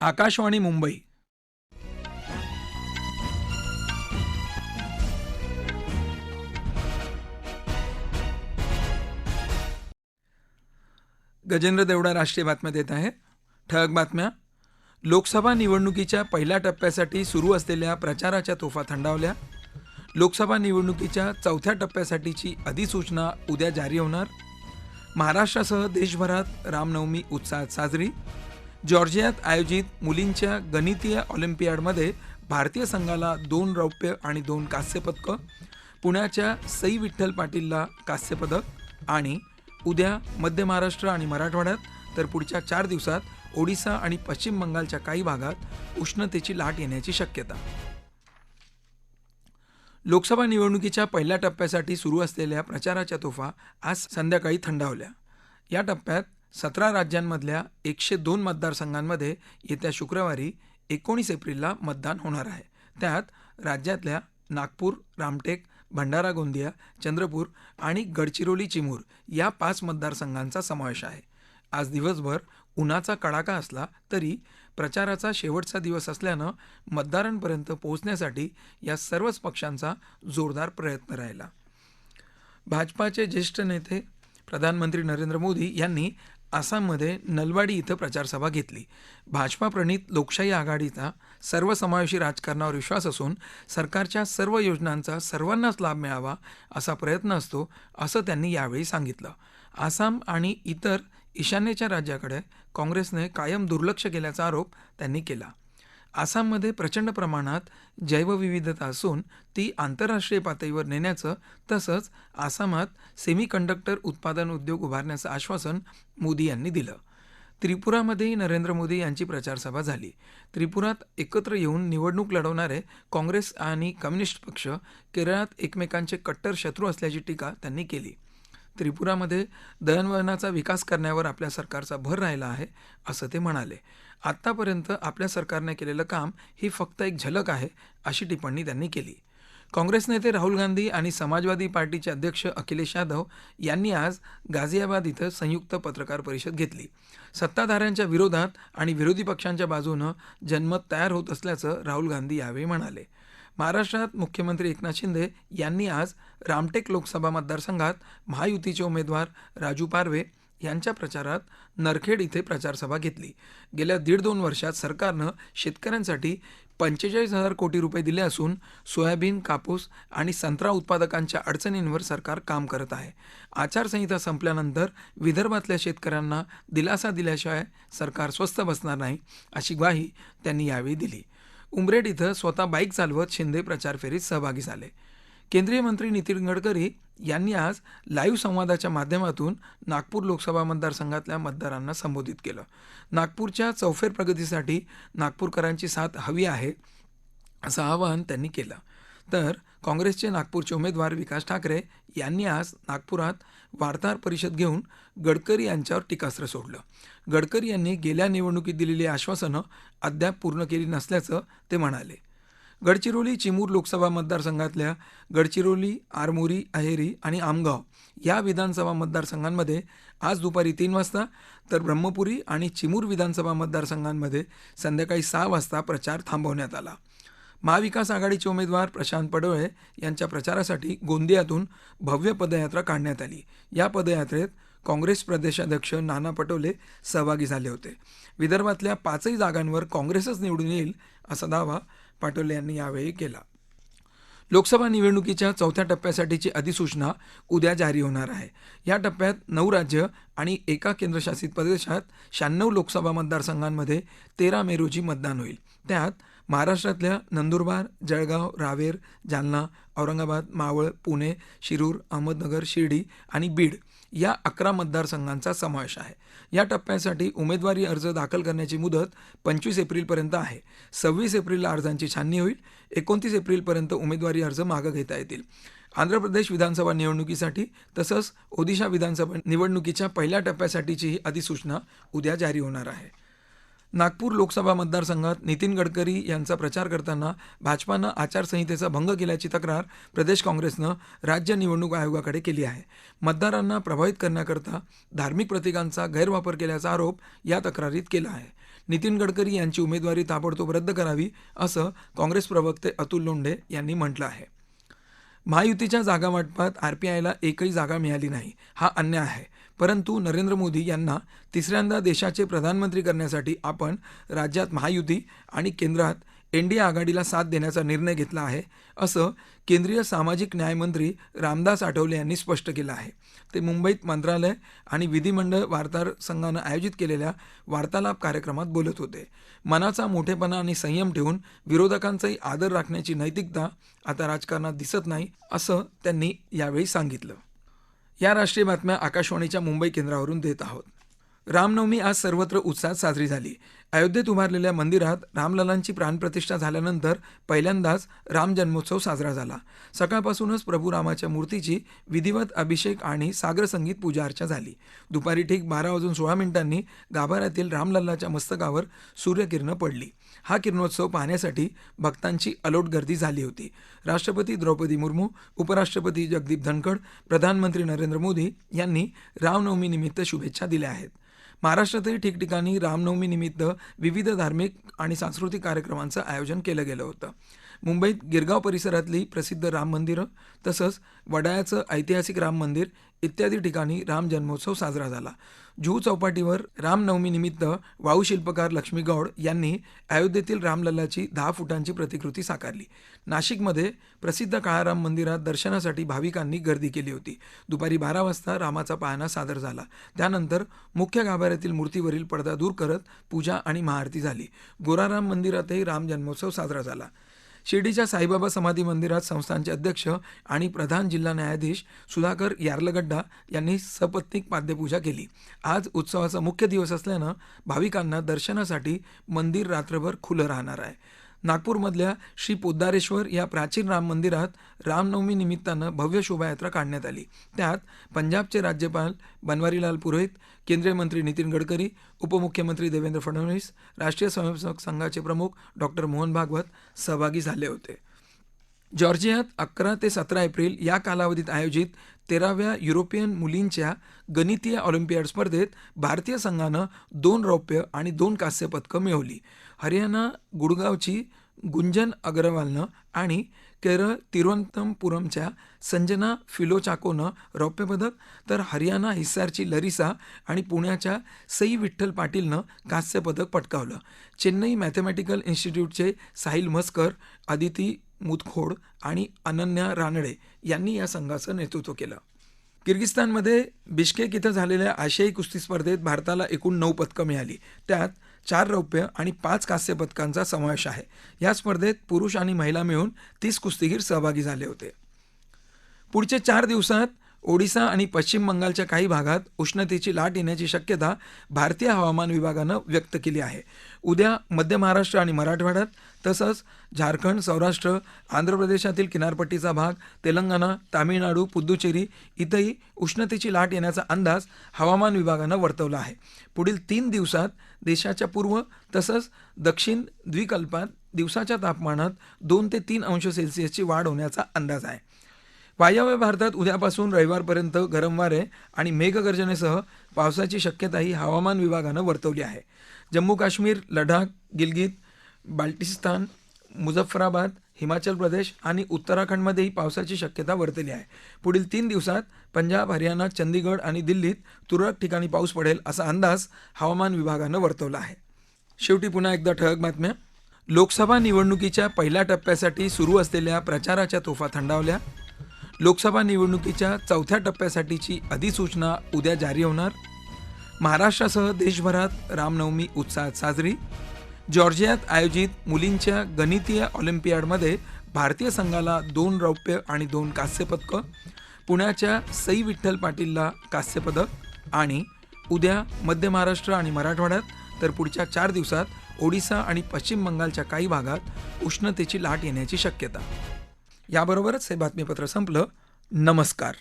आकाशवाणी मुंबई. गजेंद्र देवडा राष्ट्रीय बातम्या देत आहे. ठळक बातम्या. लोकसभा निवडणुकीच्या पहिल्या टप्प्यासाठी सुरू असलेल्या प्रचाराच्या तोफा थंडावल्या. लोकसभा निवडणुकीच्या चौथ्या टप्प्यासाठीची अधिसूचना उद्या जारी होणार. महाराष्ट्रासह देशभरात रामनवमी उत्साहात साजरी. जॉर्जियात आयोजित मुलींच्या गणितीय ऑलिम्पियाडमध्ये भारतीय संघाला दोन रौप्य आणि दोन कांस्यपदकं पुण्याच्या सई विठ्ठल पाटीलला कांस्यपदक आणि उद्या मध्य महाराष्ट्र आणि मराठवाड्यात तर पुढच्या चार दिवसात ओडिसा आणि पश्चिम बंगालच्या काही भागात उष्णतेची लाट येण्याची शक्यता. लोकसभा निवडणुकीच्या पहिल्या टप्प्यासाठी सुरू असलेल्या प्रचाराच्या तोफा आज संध्याकाळी थंडावल्या. या टप्प्यात सतरा राज्यांमधल्या एकशे दोन मतदारसंघांमध्ये येत्या शुक्रवारी एकोणीस एप्रिलला मतदान होणार आहे. त्यात राज्यातल्या नागपूर रामटेक भंडारा गोंदिया चंद्रपूर आणि गडचिरोली चिमूर या पाच मतदारसंघांचा समावेश आहे. आज दिवसभर उन्हाचा कडाका असला तरी प्रचाराचा शेवटचा दिवस असल्यानं मतदारांपर्यंत पोहोचण्यासाठी या सर्वच पक्षांचा जोरदार प्रयत्न राहिला. भाजपाचे ज्येष्ठ नेते प्रधानमंत्री नरेंद्र मोदी यांनी आसाममध्ये नलवाडी इथं प्रचारसभा घेतली. भाजपा प्रणित लोकशाही आघाडीचा सर्वसमावेशी राजकारणावर विश्वास असून सरकारच्या सर्व योजनांचा सर्वांनाच लाभ मिळावा असा प्रयत्न असतो असं त्यांनी यावेळी सांगितलं. आसाम आणि इतर ईशान्येच्या राज्याकडे काँग्रेसने कायम दुर्लक्ष केल्याचा आरोप त्यांनी केला. आसाममध्ये प्रचंड प्रमाणात जैवविविधता असून ती आंतरराष्ट्रीय पातळीवर नेण्याचं तसंच आसामात सेमीकंडक्टर उत्पादन उद्योग उभारण्याचं आश्वासन मोदी यांनी दिलं. त्रिपुरामध्येही नरेंद्र मोदी यांची प्रचारसभा झाली. त्रिपुरात एकत्र येऊन निवडणूक लढवणारे काँग्रेस आणि कम्युनिस्ट पक्ष केरळात एकमेकांचे कट्टर शत्रू असल्याची टीका त्यांनी केली. त्रिपुरामध्ये दळणवळणाचा विकास करण्यावर आपल्या सरकारचा भर राहिला आहे असं ते म्हणाले. आत्तापर्यंत आपल्या सरकारने केलेलं काम ही फक्त एक झलक आहे अशी टिप्पणी त्यांनी केली. काँग्रेस नेते राहुल गांधी आणि समाजवादी पार्टीचे अध्यक्ष अखिलेश यादव यांनी आज गाझियाबाद इथं संयुक्त पत्रकार परिषद घेतली. सत्ताधाऱ्यांच्या विरोधात आणि विरोधी पक्षांच्या बाजूनं जनमत तयार होत असल्याचं राहुल गांधी यावेळी म्हणाले. महाराष्ट्रात मुख्यमंत्री एकनाथ शिंदे यांनी आज रामटेक लोकसभा मतदारसंघात महायुतीचे उमेदवार राजू पारवे यांच्या प्रचारात नरखेड इथे प्रचारसभा घेतली. गेल्या दीड दोन वर्षात सरकारनं शेतकऱ्यांसाठी पंचेचाळीस हजार कोटी रुपये दिले असून सोयाबीन कापूस आणि संत्रा उत्पादकांच्या अडचणींवर सरकार काम करत आहे. आचारसंहिता संपल्यानंतर विदर्भातल्या शेतकऱ्यांना दिलासा दिल्याशिवाय सरकार स्वस्त बसणार नाही अशी ग्वाही त्यांनी यावेळी दिली. उमरेड इथं स्वतः बाईक चालवत शिंदे प्रचार फेरीत सहभागी झाले. केंद्रीय मंत्री नितीन गडकरी यांनी आज लाईव्ह संवादाच्या माध्यमातून नागपूर लोकसभा मतदारसंघातल्या मतदारांना संबोधित केलं. नागपूरच्या चौफेर प्रगतीसाठी नागपूरकरांची साथ हवी आहे असं आवाहन त्यांनी केलं. तर काँग्रेसचे नागपूरचे उमेदवार विकास ठाकरे यांनी आज नागपुरात वार्ताहर परिषद घेऊन गडकरी यांच्यावर टीकास्त्र सोडलं. गडकरी यांनी गेल्या निवडणुकीत दिलेली आश्वासनं अद्याप पूर्ण केली नसल्याचं ते म्हणाले. गडचिरोली चिमूर लोकसभा मतदारसंघातल्या गडचिरोली आरमोरी अहेरी आणि आमगाव या विधानसभा मतदारसंघांमध्ये आज दुपारी तीन वाजता तर ब्रह्मपुरी आणि चिमूर विधानसभा मतदारसंघांमध्ये संध्याकाळी सहा वाजता प्रचार थांबवण्यात आला. महाविकास आघाडीचे उमेदवार प्रशांत पडोळे यांच्या प्रचारासाठी गोंदियातून भव्य पदयात्रा काढण्यात आली. या पदयात्रेत काँग्रेस प्रदेशाध्यक्ष नाना पटोले सहभागी झाले होते. विदर्भातल्या पाचही जागांवर काँग्रेसच निवडून येईल असा दावा पाटोले यांनी यावेळी केला. लोकसभा निवडणुकीच्या चौथ्या टप्प्यासाठीची अधिसूचना उद्या जारी होणार आहे. या टप्प्यात नऊ राज्य आणि एका केंद्रशासित प्रदेशात शहाण्णव लोकसभा मतदारसंघांमध्ये तेरा मे रोजी मतदान होईल. त्यात महाराष्ट्रातल्या नंदुरबार जळगाव रावेर जालना औरंगाबाद मावळ पुणे शिरूर अहमदनगर शिर्डी आणि बीड या अकरा मतदारसंघांचा समावेश आहे. या टप्प्यासाठी उमेदवारी अर्ज दाखल करण्याची मुदत पंचवीस एप्रिलपर्यंत आहे. सव्वीस एप्रिलला अर्जांची छाननी होईल. एकोणतीस एप्रिलपर्यंत उमेदवारी अर्ज मागं घेता येतील. आंध्र प्रदेश विधानसभा निवडणुकीसाठी तसंच ओदिशा विधानसभा निवडणुकीच्या पहिल्या टप्प्यासाठीची ही अधिसूचना उद्या जारी होणार आहे. नागपूर लोकसभा मतदारसंघात नितीन गडकरी यांचा प्रचार करताना भाजपानं आचारसंहितेचा भंग केल्याची तक्रार प्रदेश काँग्रेसनं राज्य निवडणूक आयोगाकडे केली आहे. मतदारांना प्रभावित करण्याकरता धार्मिक प्रतीकांचा गैरवापर केल्याचा आरोप या तक्रारीत केला आहे. नितीन गडकरी यांची उमेदवारी ताबडतोब रद्द करावी असं काँग्रेस प्रवक्ते अतुल लोंढे यांनी म्हटलं आहे. महायुतीच्या जागावाटपात आरपीआयला एकही जागा मिळाली नाही. हा अन्याय आहे. परंतु नरेंद्र मोदी यांना तिसऱ्यांदा देशाचे प्रधानमंत्री करण्यासाठी आपण राज्यात महायुती आणि केंद्रात एनडीए आघाडीला साथ देण्याचा निर्णय घेतला आहे असं केंद्रीय सामाजिक न्यायमंत्री रामदास आठवले यांनी स्पष्ट केलं आहे. ते मुंबईत मंत्रालय आणि विधिमंडळ वार्ताहर संघानं आयोजित केलेल्या वार्तालाप कार्यक्रमात बोलत होते. मनाचा मोठेपणा आणि संयम ठेवून विरोधकांचाही आदर राखण्याची नैतिकता आता राजकारणात दिसत नाही असं त्यांनी यावेळी सांगितलं. या राष्ट्रीय बातम्या आकाशवाणीच्या मुंबई केंद्रावरून देत आहोत. रामनवमी आज सर्वत्र उत्साहात साजरी झाली. अयोध्येत उभारलेल्या मंदिरात रामललांची प्राणप्रतिष्ठा झाल्यानंतर पहिल्यांदाच राम जन्मोत्सव साजरा झाला. सकाळपासूनच प्रभू रामाच्या मूर्तीची विधिवत अभिषेक आणि सागर संगीत पूजा अर्चा झाली. दुपारी ठीक बारा वाजून सोळा मिनिटांनी गाभाऱ्यातील रामलल्लाच्या मस्तकावर सूर्यकिरणं पडली. हा किरणोत्सव पाहण्यासाठी भक्तांची अलोट गर्दी झाली होती. राष्ट्रपती द्रौपदी मुर्मू उपराष्ट्रपती जगदीप धनखड प्रधानमंत्री नरेंद्र मोदी यांनी रामनवमीनिमित्त शुभेच्छा दिल्या आहेत. महाराष्ट्रातही ठिकठिकाणी रामनवमीनिमित्त विविध धार्मिक आणि सांस्कृतिक कार्यक्रमांचं आयोजन केलं गेलं होतं. मुंबईत गिरगाव परिसरातली प्रसिद्ध राम मंदिरं तसंच वडाळ्याचं ऐतिहासिक राम मंदिर इत्यादी ठिकाणी राम जन्मोत्सव साजरा झाला. जुहू चौपाटीवर रामनवमीनिमित्त वाळू शिल्पकार लक्ष्मी गौड यांनी अयोध्येतील रामलल्लाची दहा फुटांची प्रतिकृती साकारली. नाशिकमध्ये प्रसिद्ध काळाराम मंदिरात दर्शनासाठी भाविकांनी गर्दी केली होती. दुपारी बारा वाजता रामाचा पाळणा सादर झाला. त्यानंतर मुख्य गाभाऱ्यातील मूर्तीवरील पडदा दूर करत पूजा आणि महाआरती झाली. गोराराम मंदिरातही राम जन्मोत्सव साजरा झाला. शिर्डीच्या साईबाबा समाधी मंदिरात संस्थानचे अध्यक्ष आणि प्रधान जिल्हा न्यायाधीश सुधाकर यार्लगड्डा यांनी सपत्नीक पाद्यपूजा केली. आज उत्सवाचा मुख्य दिवस असल्यानं भाविकांना दर्शनासाठी मंदिर रात्रभर खुलं राहणार आहे. नागपूरमधल्या श्री पोद्दारेश्वर या प्राचीन राम मंदिरात रामनवमी निमित्तानं भव्य शोभायात्रा काढण्यात आली. त्यात पंजाबचे राज्यपाल बनवारीलाल पुरोहित केंद्रीय मंत्री नितीन गडकरी उपमुख्यमंत्री देवेंद्र फडणवीस राष्ट्रीय स्वयंसेवक संघाचे प्रमुख डॉक्टर मोहन भागवत सहभागी झाले होते. जॉर्जियात अकरा ते सतरा एप्रिल या कालावधीत आयोजित तेराव्या युरोपियन मुलींच्या गणितीय ऑलिम्पियाड स्पर्धेत भारतीय संघानं दोन रौप्य आणि दोन कांस्य पदकं मिळवली. हरियाणा गुडगावची गुंजन अग्रवालनं आणि केरळ तिरुवनंतपुरमच्या संजना फिलोचाकोनं रौप्यपदक तर हरियाणा हिस्सारची लरिसा आणि पुण्याच्या सई विठ्ठल पाटीलनं कांस्यपदक पटकावलं. चेन्नई मॅथमॅटिकल इन्स्टिट्यूटचे साहिल मस्कर अदिती मुतखोड आणि अनन्या रानडे यांनी या संघाचं नेतृत्व केलं. किर्गिस्तानमध्ये बिश्केक इथं झालेल्या आशियाई कुस्ती स्पर्धेत भारताला एकूण नऊ पदकं मिळाली. त्यात चार रौप्य आणि पाच कांस्य पदकांचा समावेश आहे. या स्पर्धेत पुरुष आणि महिला मिळून तीस कुस्तीगीर सहभागी झाले होते. पुढच्या चार दिवसात ओडिसा आणि पश्चिम बंगालच्या काही भागात उष्णतेची लाट येण्याची शक्यता भारतीय हवामान विभागानं व्यक्त केली आहे. उद्या मध्य महाराष्ट्र आणि मराठवाड्यात तसंच झारखंड सौराष्ट्र आंध्र प्रदेशातील किनारपट्टीचा भाग तेलंगणा तामिळनाडू पुद्दुचेरी इथंही उष्णतेची लाट येण्याचा अंदाज हवामान विभागानं वर्तवला आहे. पुढील तीन दिवसात देशाच्या पूर्व तसंच दक्षिण द्विकल्पात दिवसाच्या तापमानात दोन ते तीन अंश सेल्सिअसची वाढ होण्याचा अंदाज आहे. वायव्य भारतात उद्यापासून रविवारपर्यंत गरम वारे आणि मेघगर्जनेसह पावसाची शक्यताही हवामान विभागानं वर्तवली आहे. जम्मू काश्मीर लडाख गिलगित बाल्टिस्तान मुझफ्फराबाद हिमाचल प्रदेश आणि उत्तराखंडमध्येही पावसाची शक्यता वर्तवली आहे. पुढील तीन दिवसात पंजाब हरियाणा चंदीगड आणि दिल्लीत तुरळक ठिकाणी पाऊस पडेल असा अंदाज हवामान विभागानं वर्तवला आहे. शेवटी पुन्हा एकदा ठळक बातम्या. लोकसभा निवडणुकीच्या पहिल्या टप्प्यासाठी सुरू असलेल्या प्रचाराच्या तोफा थंडावल्या. लोकसभा निवडणुकीच्या चौथ्या टप्प्यासाठीची अधिसूचना उद्या जारी होणार. महाराष्ट्रासह देशभरात रामनवमी उत्साहात साजरी. जॉर्जियात आयोजित मुलींच्या गणितीय ऑलिम्पियाडमध्ये भारतीय संघाला दोन रौप्य आणि दोन कांस्यपदकं पुण्याच्या सई विठ्ठल पाटीलला कांस्यपदक आणि उद्या मध्य महाराष्ट्र आणि मराठवाड्यात तर पुढच्या चार दिवसात ओडिसा आणि पश्चिम बंगालच्या काही भागात उष्णतेची लाट येण्याची शक्यता. याबरोबरच हे बातमीपत्र संपलं. नमस्कार.